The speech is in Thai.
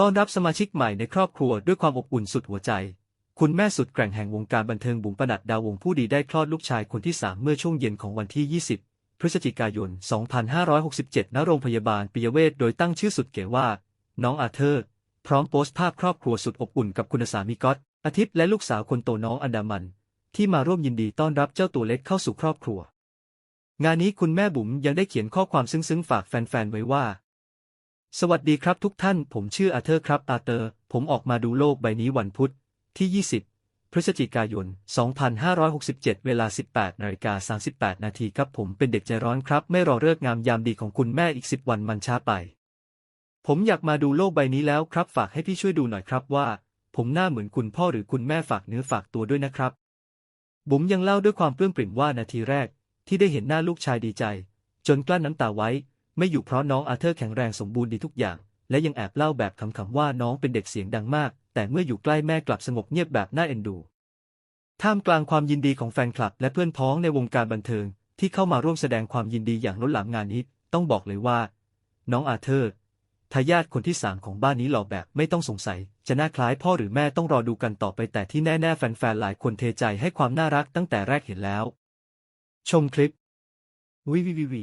ต้อนรับสมาชิกใหม่ในครอบครัวด้วยความอบอุ่นสุดหัวใจ คุณแม่สุดแกร่งแห่งวงการบันเทิงบุ๋มปนัดดาวงผู้ดีได้คลอดลูกชายคนที่3เมื่อช่วงเย็นของวันที่ 20 พฤศจิกายน 2567 ณ โรงพยาบาลปิยเวชโดยตั้งชื่อสุดเก๋ว่า น้องอาเธอร์ พร้อมโพสต์ภาพครอบครัวสุดอบอุ่นกับคุณสามีก๊อตอาทิตย์และลูกสาวคนโตน้องอันดามัน ที่มาร่วมยินดีต้อนรับเจ้าตัวเล็กเข้าสู่ครอบครัว งานนี้คุณแม่บุ๋มยังได้เขียนข้อความซึ้งๆฝากแฟนๆไว้ว่า สวัสดีครับทุกท่าน ผมชื่ออาเธอร์ครับอาเตอร์ ผมออกมาดูโลกใบนี้วันพุธที่ 20 พฤศจิกายน 2567 เวลา 18นาฬิกา38 นาทีครับผมเป็นเด็กใจร้อนครับ ไม่รอเลิกงามยามดีของคุณแม่อีก 10 วันมันช้าไป ผมอยากมาดูโลกใบนี้แล้วครับฝากให้พี่ช่วยดูหน่อยครับว่า ผมหน้าเหมือนคุณพ่อหรือคุณแม่ฝากเนื้อฝากตัวด้วยนะครับ บุ๋มยังเล่าด้วยความปลื้มปริ่มว่านาทีแรก ที่ได้เห็นหน้าลูกชายดีใจ จนกลั้นน้ำตาไว้ ไม่อยู่เพราะน้องอาเธอร์แข็งแรงสมบูรณ์ดีทุกอย่าง และยังแอบเล่าแบบขำๆว่าน้องเป็นเด็กเสียงดังมาก แต่เมื่ออยู่ใกล้แม่กลับสงบเงียบแบบน่าเอ็นดู ท่ามกลางความยินดีของแฟนคลับ และเพื่อนพ้องในวงการบันเทิง ที่เข้ามาร่วมแสดงความยินดีอย่างล้นหลามงานนี้ ต้องบอกเลยว่า น้องอาเธอร์ทายาทคนที่สามของบ้านนี้หล่อแบบไม่ต้องสงสัย จะน่าคล้ายพ่อหรือแม่ต้องรอดูกันต่อไปแต่ที่แน่ๆแฟนๆหลายคนเทใจให้ความน่ารักตั้งแต่แรกเห็นแล้ว ชมคลิปวิวิวิว